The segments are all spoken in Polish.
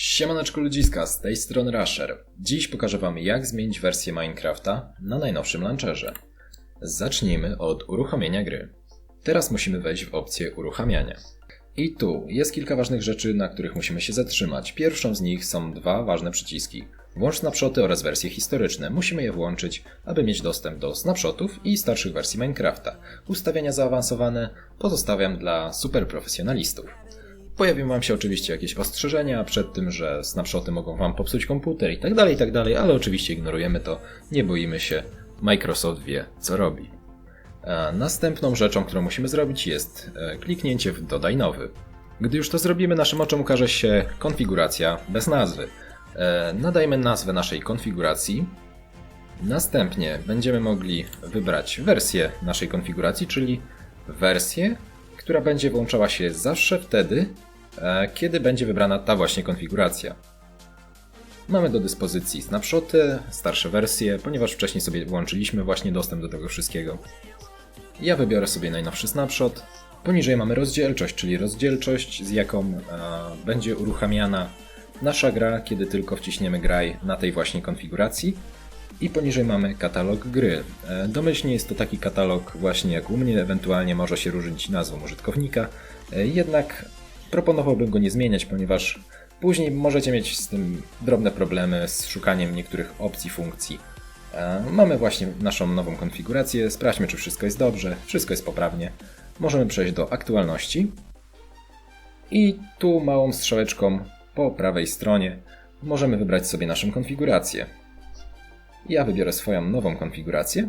Siemaneczko ludziska, z tej strony Rasher. Dziś pokażę Wam jak zmienić wersję Minecrafta na najnowszym launcherze. Zacznijmy od uruchomienia gry. Teraz musimy wejść w opcję uruchamiania. I tu jest kilka ważnych rzeczy, na których musimy się zatrzymać. Pierwszą z nich są dwa ważne przyciski. Włącz snapshoty oraz wersje historyczne. Musimy je włączyć, aby mieć dostęp do snapshotów i starszych wersji Minecrafta. Ustawienia zaawansowane pozostawiam dla superprofesjonalistów. Pojawią Wam się oczywiście jakieś ostrzeżenia przed tym, że snapshoty mogą Wam popsuć komputer i tak dalej, i tak dalej, ale oczywiście ignorujemy to, nie boimy się. Microsoft wie, co robi. Następną rzeczą, którą musimy zrobić jest e, kliknięcie w Dodaj nowy. Gdy już to zrobimy, naszym oczom ukaże się konfiguracja bez nazwy. E, Nadajmy nazwę naszej konfiguracji. Następnie będziemy mogli wybrać wersję naszej konfiguracji, czyli wersję, która będzie włączała się zawsze wtedy, kiedy będzie wybrana ta właśnie konfiguracja. Mamy do dyspozycji snapshoty, starsze wersje, ponieważ wcześniej sobie włączyliśmy właśnie dostęp do tego wszystkiego. Ja wybiorę sobie najnowszy snapshot. Poniżej mamy rozdzielczość, czyli rozdzielczość, z jaką e, będzie uruchamiana nasza gra, kiedy tylko wciśniemy graj na tej właśnie konfiguracji. I poniżej mamy katalog gry. E, Domyślnie jest to taki katalog właśnie jak u mnie, ewentualnie może się różnić nazwą użytkownika, e, jednak proponowałbym go nie zmieniać, ponieważ później możecie mieć z tym drobne problemy z szukaniem niektórych opcji, funkcji. E, Mamy właśnie naszą nową konfigurację, sprawdźmy czy wszystko jest dobrze, wszystko jest poprawnie. Możemy przejść do aktualności i tu małą strzałeczką po prawej stronie możemy wybrać sobie naszą konfigurację. Ja wybiorę swoją nową konfigurację.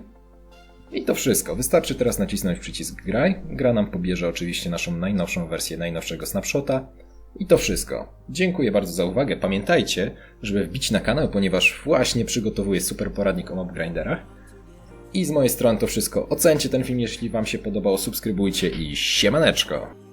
I to wszystko. Wystarczy teraz nacisnąć przycisk graj. Gra nam pobierze oczywiście naszą najnowszą wersję najnowszego snapshota. I to wszystko. Dziękuję bardzo za uwagę. Pamiętajcie, żeby wbić na kanał, ponieważ właśnie przygotowuję super poradnik o mob grinderach. I z mojej strony to wszystko. Ocencie ten film, jeśli Wam się podobał, subskrybujcie i siemaneczko!